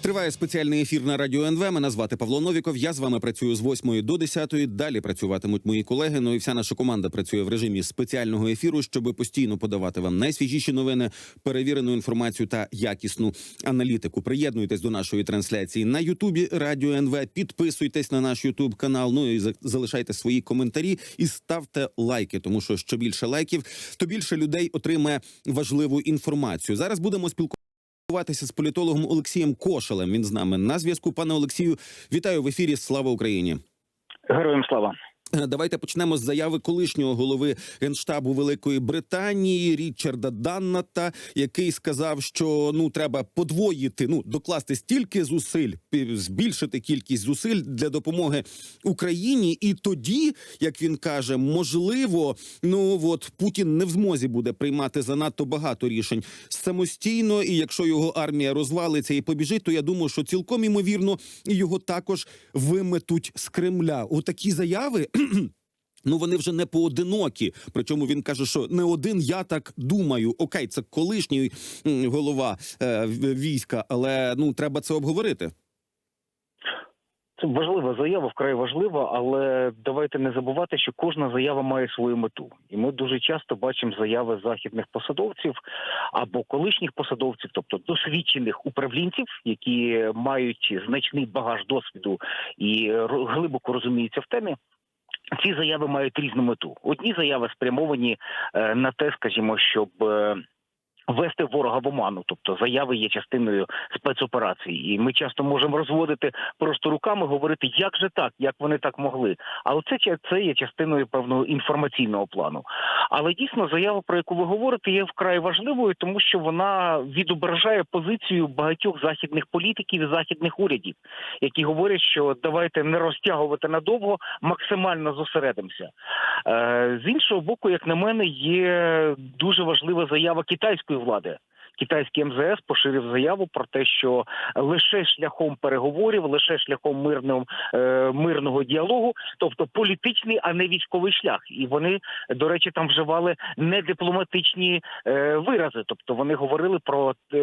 Триває спеціальний ефір на радіо НВ. Мене звати Павло Новіков. Я з вами працюю з 8 до 10. Далі працюватимуть мої колеги. Ну і вся наша команда працює в режимі спеціального ефіру, щоб постійно подавати вам найсвіжіші новини, перевірену інформацію та якісну аналітику. Приєднуйтесь до нашої трансляції на Ютубі Радіо НВ. Підписуйтесь на наш Ютуб канал. Ну і за- залишайте свої коментарі і ставте лайки, тому що що більше лайків, то більше людей отримає важливу інформацію. Зараз будемо спілкуватися. Спілкуватися з політологом Олексієм Кошелем. Він з нами на зв'язку. Пане Олексію, вітаю в ефірі. Слава Україні. Героям слава. Давайте почнемо з заяви колишнього голови генштабу Великої Британії Річарда Данната, який сказав, що ну треба подвоїти, ну докласти стільки зусиль, збільшити кількість зусиль для допомоги Україні, і тоді, як він каже, можливо, ну от Путін не в змозі буде приймати занадто багато рішень самостійно. І якщо його армія розвалиться і побіжить, то я думаю, що цілком імовірно його також виметуть з Кремля. Отакі заяви. Ну, вони вже не поодинокі. Причому він каже, що не один я так думаю. Окей, це колишній голова е, війська, але ну треба це обговорити. Це важлива заява, вкрай важлива, але давайте не забувати, що кожна заява має свою мету. І ми дуже часто бачимо заяви західних посадовців або колишніх посадовців, тобто досвідчених управлінців, які мають значний багаж досвіду і глибоко розуміються в темі. Ці заяви мають різну мету. Одні заяви спрямовані е, на те, скажімо, щоб. Ввести ворога в оману, тобто заяви є частиною спецоперації, і ми часто можемо розводити просто руками, говорити, як же так, як вони так могли. Але це це є частиною певного інформаційного плану. Але дійсно заява, про яку ви говорите, є вкрай важливою, тому що вона відображає позицію багатьох західних політиків і західних урядів, які говорять, що давайте не розтягувати надовго, максимально зосередимося. Е, З іншого боку, як на мене, є дуже важлива заява китайської влади. Китайський МЗС поширив заяву про те, що лише шляхом переговорів, лише шляхом мирного е, мирного діалогу, тобто політичний, а не військовий шлях. І вони, до речі, там вживали не дипломатичні е, вирази. Тобто вони говорили про е,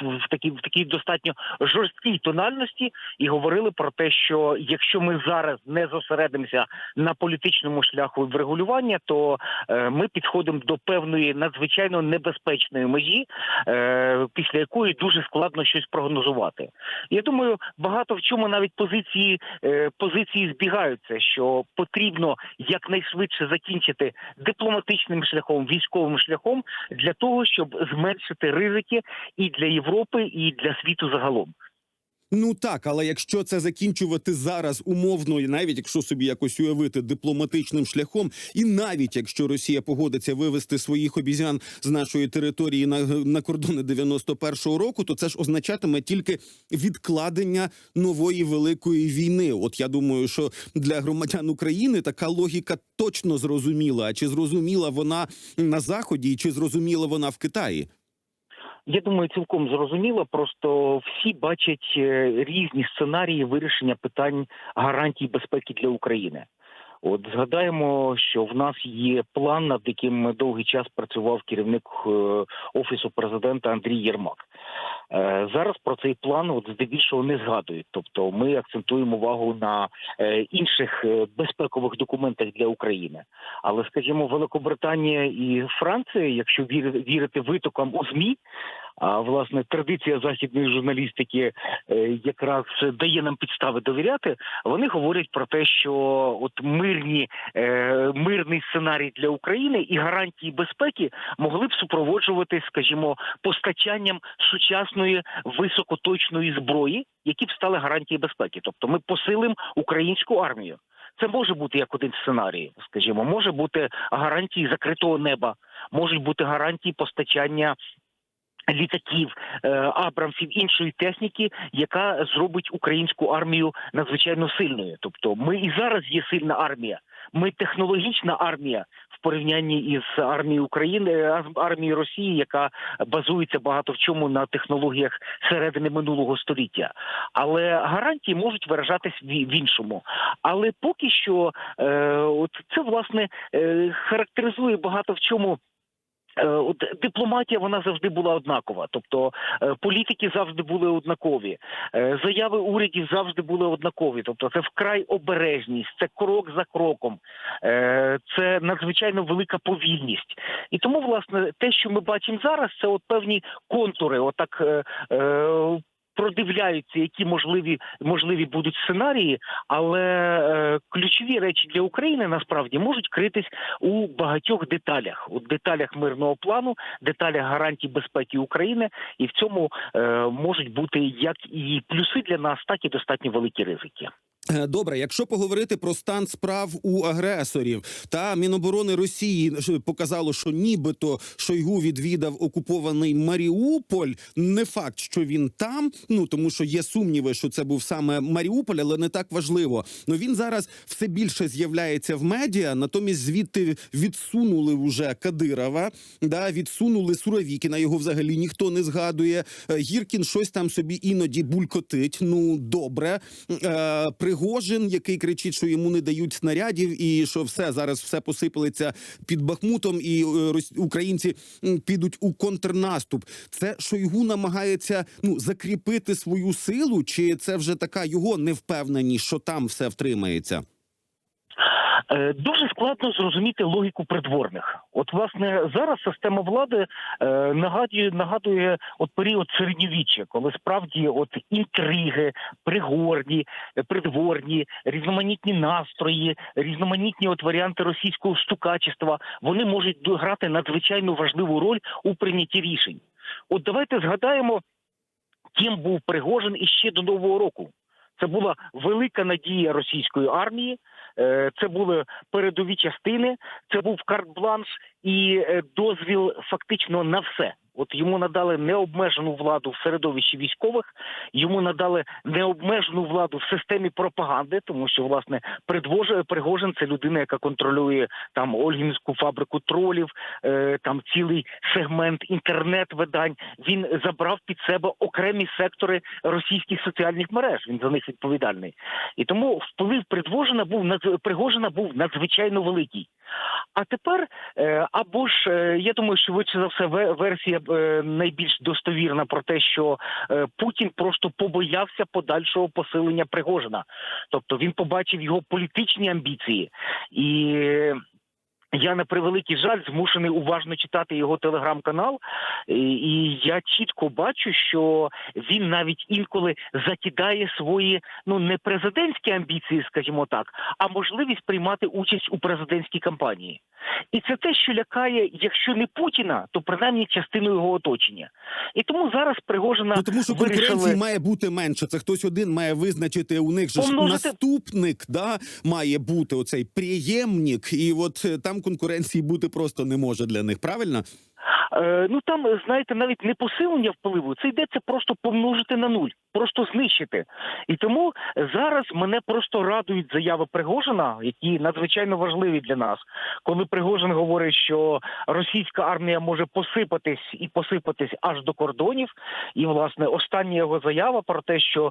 в, такій в такій достатньо жорсткій тональності і говорили про те, що якщо ми зараз не зосередимося на політичному шляху врегулювання, то ми підходимо до певної надзвичайно небезпечної межі, після якої дуже складно щось прогнозувати. Я думаю, багато в чому навіть позиції е, позиції збігаються, що потрібно якнайшвидше закінчити дипломатичним шляхом, військовим шляхом для того, щоб зменшити ризики і для Європи, і для світу загалом. Ну так, але якщо це закінчувати зараз умовно, і навіть якщо собі якось уявити дипломатичним шляхом, і навіть якщо Росія погодиться вивести своїх обізян з нашої території на, на кордони 91-го року, то це ж означатиме тільки відкладення нової великої війни. От я думаю, що для громадян України така логіка точно зрозуміла. А чи зрозуміла вона на заході, і чи зрозуміла вона в Китаї? Я думаю, цілком зрозуміло. Просто всі бачать е, різні сценарії вирішення питань гарантій безпеки для України. От згадаємо, що в нас є план, над яким довгий час працював керівник е, офісу президента Андрій Єрмак. Е, Зараз про цей план от здебільшого не згадують. Тобто, ми акцентуємо увагу на інших безпекових документах для України. Але, скажімо, Великобританія і Франція, якщо віри- вірити витокам у змі, а власне традиція західної журналістики е, якраз дає нам підстави довіряти. Вони говорять про те, що от мирні е, мирний сценарій для України і гарантії безпеки могли б супроводжувати, скажімо, постачанням сучасної високоточної зброї, які б стали гарантії безпеки. Тобто, ми посилимо українську армію. Це може бути як один сценарій, скажімо, може бути гарантії закритого неба, можуть бути гарантії постачання літаків, е, абрамсів іншої техніки, яка зробить українську армію надзвичайно сильною. Тобто, ми і зараз є сильна армія. Ми технологічна армія в порівнянні із армією України, е, армією Росії, яка базується багато в чому на технологіях середини минулого століття. Але гарантії можуть виражатись в іншому. Але поки що, е, от це власне е, характеризує багато в чому От дипломатія вона завжди була однакова, тобто е, політики завжди були однакові, е, заяви урядів завжди були однакові. Тобто, це вкрай обережність, це крок за кроком, е, це надзвичайно велика повільність. І тому, власне, те, що ми бачимо зараз, це от певні контури, отак. Продивляються, які можливі можливі будуть сценарії, але е, ключові речі для України насправді можуть критись у багатьох деталях, у деталях мирного плану, деталях гарантій безпеки України, і в цьому е, можуть бути як і плюси для нас, так і достатньо великі ризики. Е, Добре, якщо поговорити про стан справ у агресорів, та Міноборони Росії ж показало, що нібито Шойгу відвідав окупований Маріуполь. Не факт, що він там. Ну тому що є сумніви, що це був саме Маріуполь, але не так важливо. Ну він зараз все більше з'являється в медіа. Натомість звідти відсунули вже Кадирова, да відсунули Суровікіна. Його взагалі ніхто не згадує. Е, Гіркін щось там собі іноді булькотить. Ну добре. Е, Пригожин, який кричить, що йому не дають снарядів, і що все зараз все посипалиться під Бахмутом, і е, українці підуть у контрнаступ. Це Шойгу намагається ну закріпити свою силу, чи це вже така його невпевненість, що там все втримається? Е, Дуже складно зрозуміти логіку придворних. От, власне, зараз система влади е, нагадує нагадує от період середньовіччя, коли справді от інтриги, пригорні, е, придворні, різноманітні настрої, різноманітні от варіанти російського стукачества, вони можуть грати надзвичайно важливу роль у прийнятті рішень. От давайте згадаємо, ким був Пригожин іще до нового року. Це була велика надія російської армії. Е, Це були передові частини, це був карт-бланш і е, дозвіл фактично на все. От йому надали необмежену владу в середовищі військових, йому надали необмежену владу в системі пропаганди, тому що власне Пригожин це людина, яка контролює там Ольгінську фабрику тролів, е, там цілий сегмент інтернет-видань. Він забрав під себе окремі сектори російських соціальних мереж. Він за них відповідальний. І тому вплив Придвожина був Пригожина був надзвичайно великий. А тепер е, або ж е, я думаю, що швидше за все версія е, найбільш достовірна про те, що Путін просто побоявся подальшого посилення Пригожина, тобто він побачив його політичні амбіції і. Я на превеликий жаль змушений уважно читати його телеграм-канал, і, я чітко бачу, що він навіть інколи закидає свої ну не президентські амбіції, скажімо так, а можливість приймати участь у президентській кампанії. І це те, що лякає, якщо не Путіна, то принаймні частину його оточення. І тому зараз Пригожина Ну тому що вирішили... має бути менше. Це хтось один має визначити. У них же Помножити- наступник, да має бути оцей приємник, і от е, конкуренції бути просто не може для них. Правильно? Е, ну там, знаєте, навіть не посилення впливу, це йдеться просто помножити на нуль, просто знищити. І тому зараз мене просто радують заяви Пригожина, які надзвичайно важливі для нас. Коли Пригожин говорить, що російська армія може посипатись і посипатись аж до кордонів. І власне остання його заява про те, що е,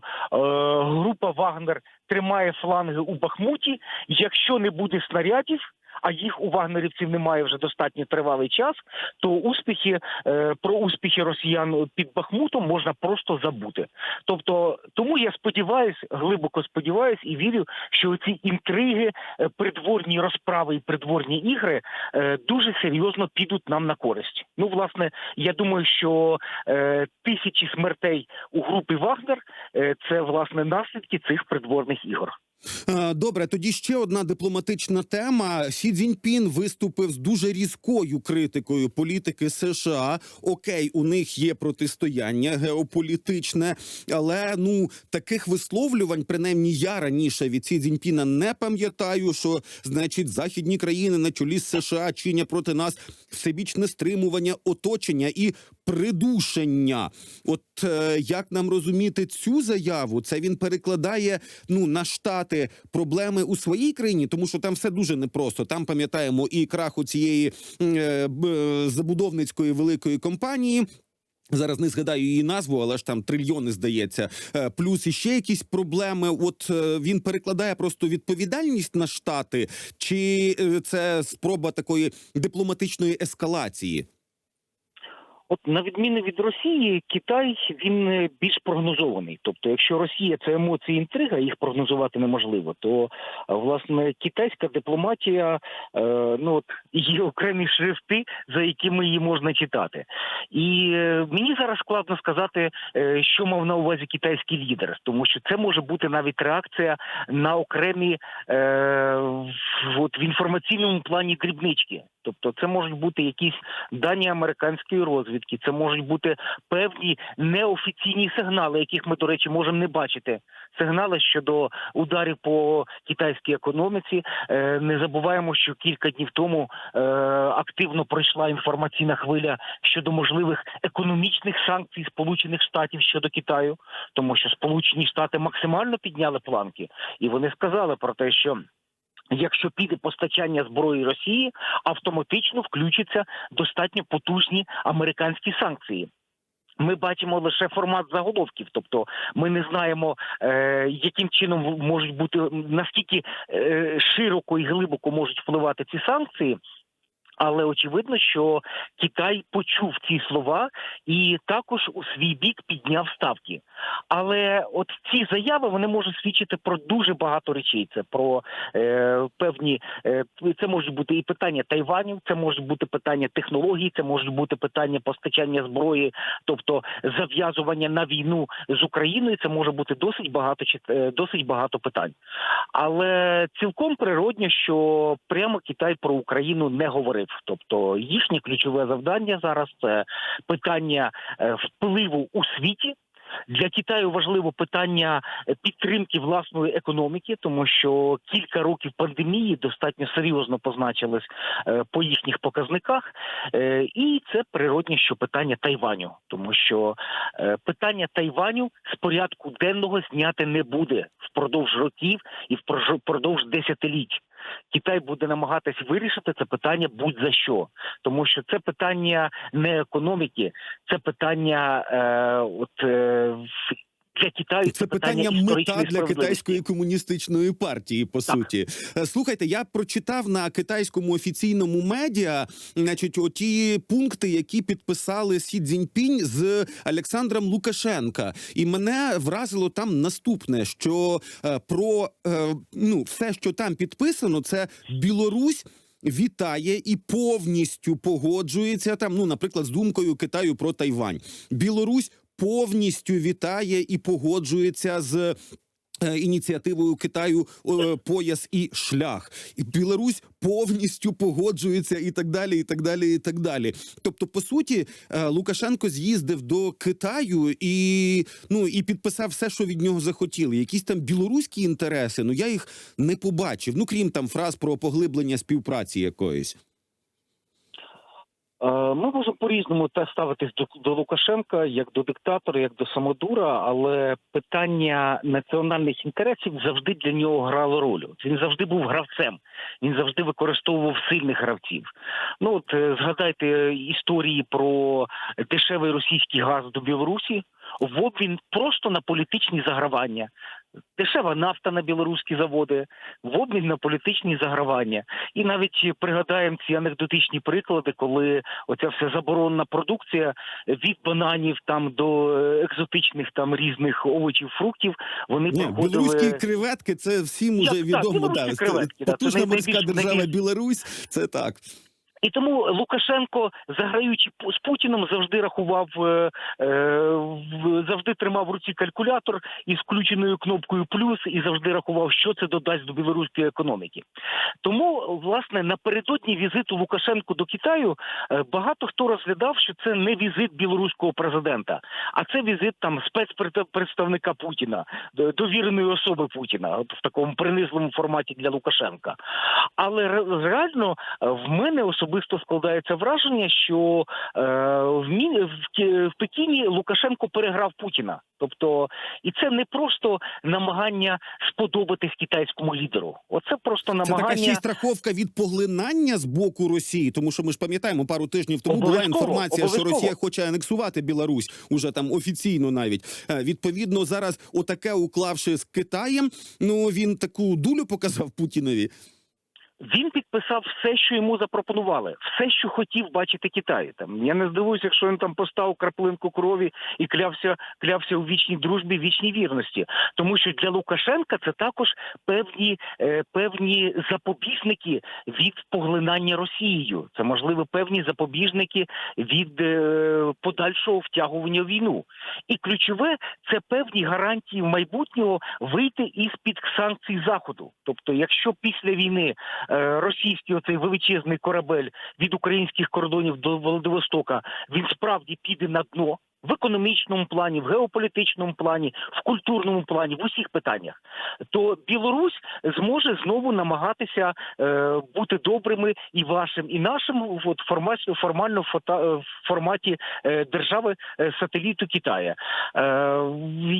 група Вагнер тримає фланги у Бахмуті. Якщо не буде снарядів. А їх у вагнерівців немає вже достатньо тривалий час, то успіхи е, про успіхи росіян під Бахмутом можна просто забути. Тобто, тому я сподіваюся, глибоко сподіваюся і вірю, що ці інтриги, е, придворні розправи і придворні ігри е, дуже серйозно підуть нам на користь. Ну, власне, я думаю, що тисячі смертей у групі Вагнер це власне наслідки цих придворних ігор. Е, Добре, тоді ще одна дипломатична тема. Сі Цзіньпін виступив з дуже різкою критикою політики США. Окей, у них є протистояння геополітичне, але ну таких висловлювань, принаймні я раніше від Сі Цзіньпіна не пам'ятаю, що значить західні країни на чолі з США чинять проти нас всебічне стримування оточення і придушення. От е, як нам розуміти цю заяву? Це він перекладає ну на штати проблеми у своїй країні, тому що там все дуже непросто. Там пам'ятаємо і крах у цієї е, б- забудовницької великої компанії. Зараз не згадаю її назву, але ж там трильйони здається. Е, Плюс іще якісь проблеми. От е, він перекладає просто відповідальність на штати, чи е, це спроба такої дипломатичної ескалації? От на відміну від Росії, Китай він е, більш прогнозований. Тобто, якщо Росія це емоції, інтрига, їх прогнозувати неможливо, то е, власне китайська дипломатія, е, ну от є окремі шрифти, за якими її можна читати. І е, мені зараз складно сказати, е, що мав на увазі китайський лідер, тому що це може бути навіть реакція на окремі е, от в інформаційному плані дрібнички. Тобто, це можуть бути якісь дані американської розвідки, це можуть бути певні неофіційні сигнали, яких ми, до речі, можемо не бачити. Сигнали щодо ударів по китайській економіці. Е, Не забуваємо, що кілька днів тому е, активно пройшла інформаційна хвиля щодо можливих економічних санкцій Сполучених Штатів щодо Китаю, тому що Сполучені Штати максимально підняли планки, і вони сказали про те, що. Якщо піде постачання зброї Росії, автоматично включаться достатньо потужні американські санкції. Ми бачимо лише формат заголовків, тобто ми не знаємо, е, яким чином можуть бути наскільки е, широко і глибоко можуть впливати ці санкції. Але очевидно, що Китай почув ці слова і також у свій бік підняв ставки. Але от ці заяви вони можуть свідчити про дуже багато речей. Це про е, певні е, це можуть бути і питання Тайваню, це можуть бути питання технологій, це можуть бути питання постачання зброї, тобто зав'язування на війну з Україною. Це може бути досить багато е, досить багато питань. Але цілком природньо, що прямо Китай про Україну не говорив. Тобто їхнє ключове завдання зараз це питання е, впливу у світі. Для Китаю важливо питання підтримки власної економіки, тому що кілька років пандемії достатньо серйозно позначились е, по їхніх показниках, Е, і це природне, що питання Тайваню, тому що питання Тайваню з порядку денного зняти не буде впродовж років і впродовж десятиліть. Китай буде намагатись вирішити це питання будь-за що, тому що це питання не економіки, це питання е, от е, для Китаю. Це питання мета для китайської комуністичної партії. По Так. суті, Е, слухайте, я прочитав на китайському офіційному медіа, значить, оті пункти, які підписали Сі Цзіньпінь з Олександром Лукашенка, і мене вразило там наступне: що е, про е, ну все, що там підписано, це Білорусь. Вітає і повністю погоджується там. Ну, наприклад, з думкою Китаю про Тайвань. Білорусь повністю вітає і погоджується з. е, Ініціативою Китаю пояс і шлях, і Білорусь повністю погоджується, і так далі, і так далі, і так далі. Тобто, по суті, е, Лукашенко з'їздив до Китаю і ну і підписав все, що від нього захотіли. Якісь там білоруські інтереси. Ну я їх не побачив. Ну крім там фраз про поглиблення співпраці якоїсь. Е, Ми можемо по-різному та ставитись до, до Лукашенка як до диктатора, як до самодура, але питання національних інтересів завжди для нього грало роль. Він завжди був гравцем, він завжди використовував сильних гравців. Ну от е, згадайте історії про дешевий російський газ до Білорусі в обмін просто на політичні загравання. Дешева нафта на білоруські заводи, в обмін на політичні загравання. І навіть пригадаємо ці анекдотичні приклади, коли оця вся заборонена продукція від бананів там до е, екзотичних там різних овочів, фруктів, вони Ні, проходили... білоруські креветки це всім Так, уже так, відомо. білоруські Да, креветки, да, потужна най- морська держава найбільш- Білорусь. Це так. І тому Лукашенко, заграючи з Путіним, завжди рахував, е, е, завжди тримав в руці калькулятор із включеною кнопкою плюс і завжди рахував, що це додасть до білоруської економіки. Тому, власне, напередодні візиту Лукашенко до Китаю е, багато хто розглядав, що це не візит білоруського президента, а це візит там спецпредставника Путіна, довіреної особи Путіна, от в такому принизливому форматі для Лукашенка. Але реально в мене особисто складається враження, що е, в, Мі... в, в Пекіні Лукашенко переграв Путіна. Тобто, і це не просто намагання сподобатись китайському лідеру. Оце просто Це намагання така ще й страховка від поглинання з боку Росії, тому що ми ж пам'ятаємо, пару тижнів тому була Обов'язково, інформація, що. Росія хоче анексувати Білорусь уже там офіційно навіть. Е, Відповідно, зараз отаке уклавши з Китаєм. Ну він таку дулю показав Путінові. Він підписав все, що йому запропонували, все, що хотів бачити Китай. Там я не здивуюся, якщо він там поставив краплинку крові і клявся, клявся у вічній дружбі, вічній вірності. Тому що для Лукашенка це також певні, е, певні запобіжники від поглинання Росією. Це можливо певні запобіжники від е, подальшого втягування війну. І ключове це певні гарантії майбутнього вийти із під санкцій заходу. Тобто, якщо після війни е, російський оцей величезний корабель від українських кордонів до Владивостока він справді піде на дно. В економічному плані, в геополітичному плані, в культурному плані, в усіх питаннях, то Білорусь зможе знову намагатися е, бути добрими і вашим, і нашим от формально фота, е, в форматі е, держави е, сателіту Китая. Е,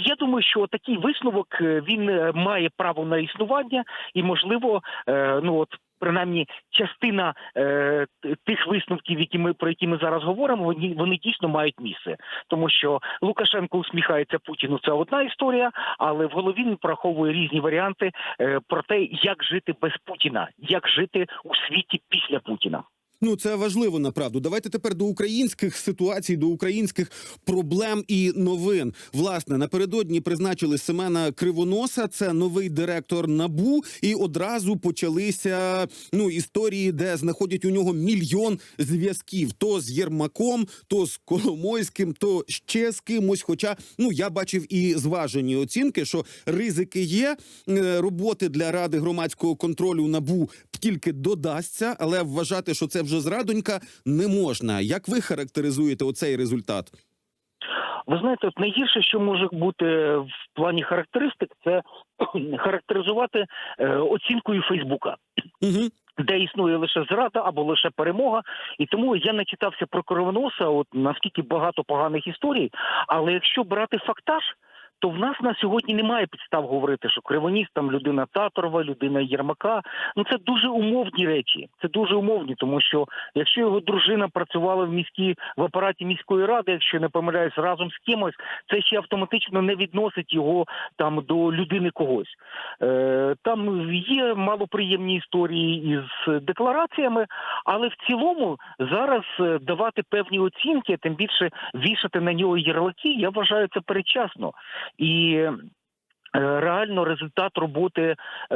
я думаю, що такий висновок е, він е, має право на існування, і можливо, е, ну от. Принаймні, частина е, тих висновків, які ми про які ми зараз говоримо, вони, вони дійсно мають місце, тому що Лукашенко усміхається Путіну. Це одна історія, але в голові він враховує різні варіанти е, про те, як жити без Путіна, як жити у світі після Путіна. Ну, це важливо направду. Давайте тепер до українських ситуацій, до українських проблем і новин. Власне, напередодні призначили Семена Кривоноса. Це новий директор набу, і одразу почалися ну історії, де знаходять у нього мільйон зв'язків: то з Єрмаком, то з Коломойським, то ще з кимось. Хоча ну я бачив і зважені оцінки, що ризики є. е, Роботи для ради громадського контролю набу тільки додасться, але вважати, що це вже зрадонька, не можна. Як ви характеризуєте оцей результат? Ви знаєте, от найгірше, що може бути в плані характеристик, це характеризувати е, оцінкою Фейсбука. Угу. де існує лише зрада або лише перемога. І тому я начитався про Кривоноса, от наскільки багато поганих історій. Але якщо брати фактаж, то в нас на сьогодні немає підстав говорити, що Кривоніс там людина Таторова, людина Єрмака. Ну це дуже умовні речі. Це дуже умовні, тому що якщо його дружина працювала в міській в апараті міської ради, якщо не помиляюсь, разом з кимось, це ще автоматично не відносить його там до людини когось. Е, там є малоприємні історії із деклараціями, але в цілому зараз е, давати певні оцінки, тим більше вішати на нього ярлики, я вважаю це передчасно. І реально результат роботи е,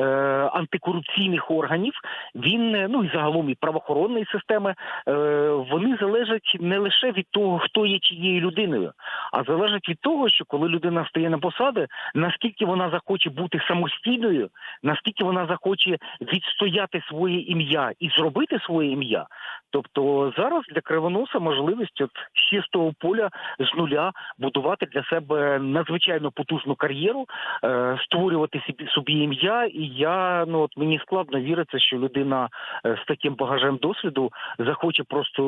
антикорупційних органів, він е, ну і загалом і правоохоронної системи, е, вони залежать не лише від того, хто є чиєю людиною, а залежать від того, що коли людина стає на посади, наскільки вона захоче бути самостійною, наскільки вона захоче відстояти своє ім'я і зробити своє ім'я. Тобто зараз для кривоноса можливість от з чистого поля з нуля будувати для себе надзвичайно потужну кар'єру, е, створювати собі собі ім'я. І я ну от мені складно віриться, що людина е, з таким багажем досвіду захоче просто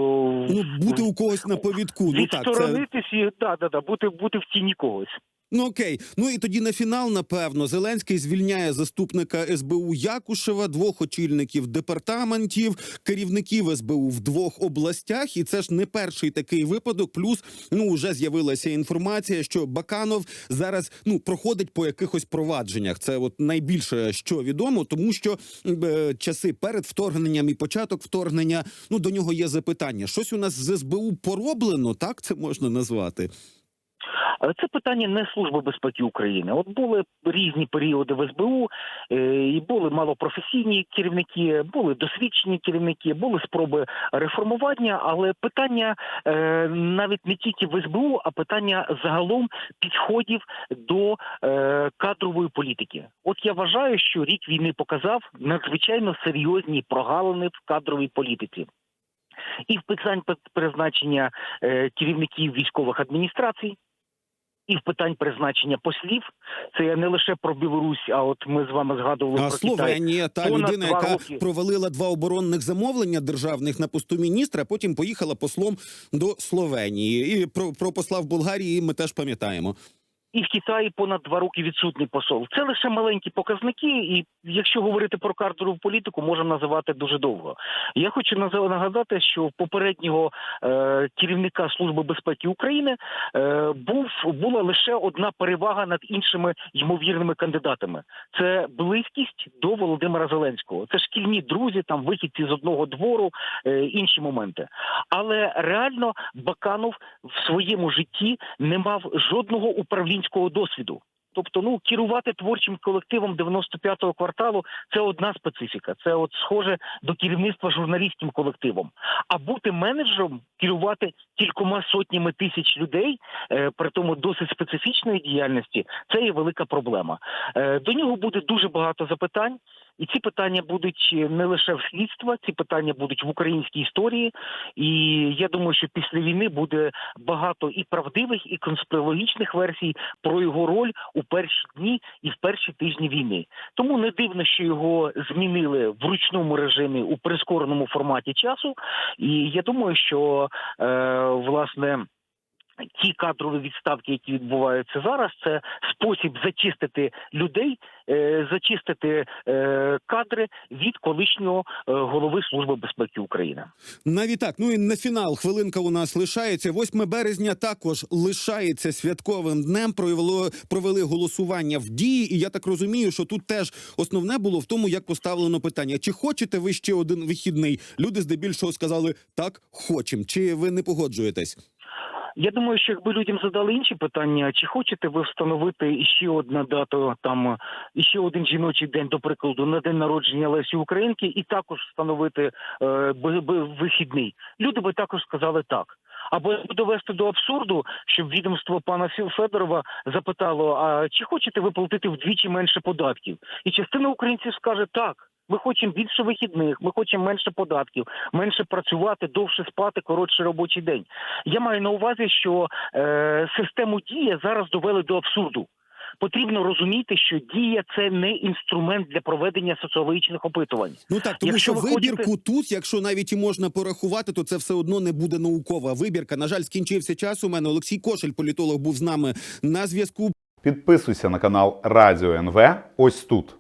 Ну бути у когось на повідку. Ну так це і да, да, да, бути бути в тіні когось. Ну окей. Ну і тоді на фінал, напевно, Зеленський звільняє заступника СБУ Якушева, двох очільників департаментів, керівників СБУ в двох областях. І це ж не перший такий випадок. Плюс ну вже з'явилася інформація, що Баканов зараз ну проходить по якихось провадженнях. Це от найбільше що відомо, тому що е, часи перед вторгненням і початок вторгнення. Ну до нього є запитання. Щось у нас з СБУ пороблено, так це можна назвати. Це питання не служби безпеки України. От були різні періоди в СБУ, е, і були малопрофесійні керівники, були досвідчені керівники, були спроби реформування. Але питання е, навіть не тільки в СБУ, а питання загалом підходів до е, кадрової політики. От я вважаю, що рік війни показав надзвичайно серйозні прогалини в кадровій політиці. І в питань призначення керівників військових адміністрацій, і в питань призначення послів. Це я не лише про Білорусь, а от ми з вами згадували А про Китай. Словенія, та Понад людина, яка роки. провалила два оборонних замовлення державних на посту міністра, а потім поїхала послом до Словенії. І про, про посла в Болгарії ми теж пам'ятаємо. І в Китаї понад два роки відсутній посол. Це лише маленькі показники, і якщо говорити про кадрову політику, можемо називати дуже довго. Я хочу нагадати, що попереднього е, керівника Служби безпеки України е, був була лише одна перевага над іншими ймовірними кандидатами. Це близькість до Володимира Зеленського. Це шкільні друзі, там вихідці з одного двору, е, інші моменти. Але реально Баканов в своєму житті не мав жодного управлінського досвіду. Тобто, ну керувати творчим колективом 95-го кварталу це одна специфіка. Це от схоже до керівництва журналістським колективом. А бути менеджером, керувати кількома сотнями тисяч людей, е, при тому досить специфічної діяльності, це є велика проблема. Е, до нього буде дуже багато запитань. І ці питання будуть не лише в слідства, ці питання будуть в українській історії. І я думаю, що після війни буде багато і правдивих, і конспірологічних версій про його роль у перші дні і в перші тижні війни. Тому не дивно, що його змінили в ручному режимі у прискореному форматі часу. І я думаю, що е, власне. Ті кадрові відставки, які відбуваються зараз, це спосіб зачистити людей, е, зачистити е, кадри від колишнього е, голови Служби безпеки України. Навіть так. Ну і на фінал хвилинка у нас лишається. 8 березня також лишається святковим днем. Провело провели голосування в дії. І я так розумію, що тут теж основне було в тому, як поставлено питання: чи хочете ви ще один вихідний? Люди здебільшого сказали так, хочем. Чи ви не погоджуєтесь? Я думаю, що якби людям задали інші питання, чи хочете ви встановити іще одну дату, там іще один жіночий день, до прикладу, на день народження Лесі Українки, і також встановити е, вихідний. Люди би також сказали так. Або довести до абсурду, щоб відомство пана Федорова запитало: а чи хочете ви платити вдвічі менше податків? І частина українців скаже так. Ми хочемо більше вихідних, ми хочемо менше податків, менше працювати, довше спати, коротший робочий день. Я маю на увазі, що е, систему дія зараз довели до абсурду. Потрібно розуміти, що дія це не інструмент для проведення соціологічних опитувань. Ну так, тому Якщо що ви вибірку хочете- тут, якщо навіть і можна порахувати, то це все одно не буде наукова вибірка. На жаль, скінчився час. У мене Олексій Кошель, політолог, був з нами на зв'язку. Підписуйся на канал Радіо НВ ось тут.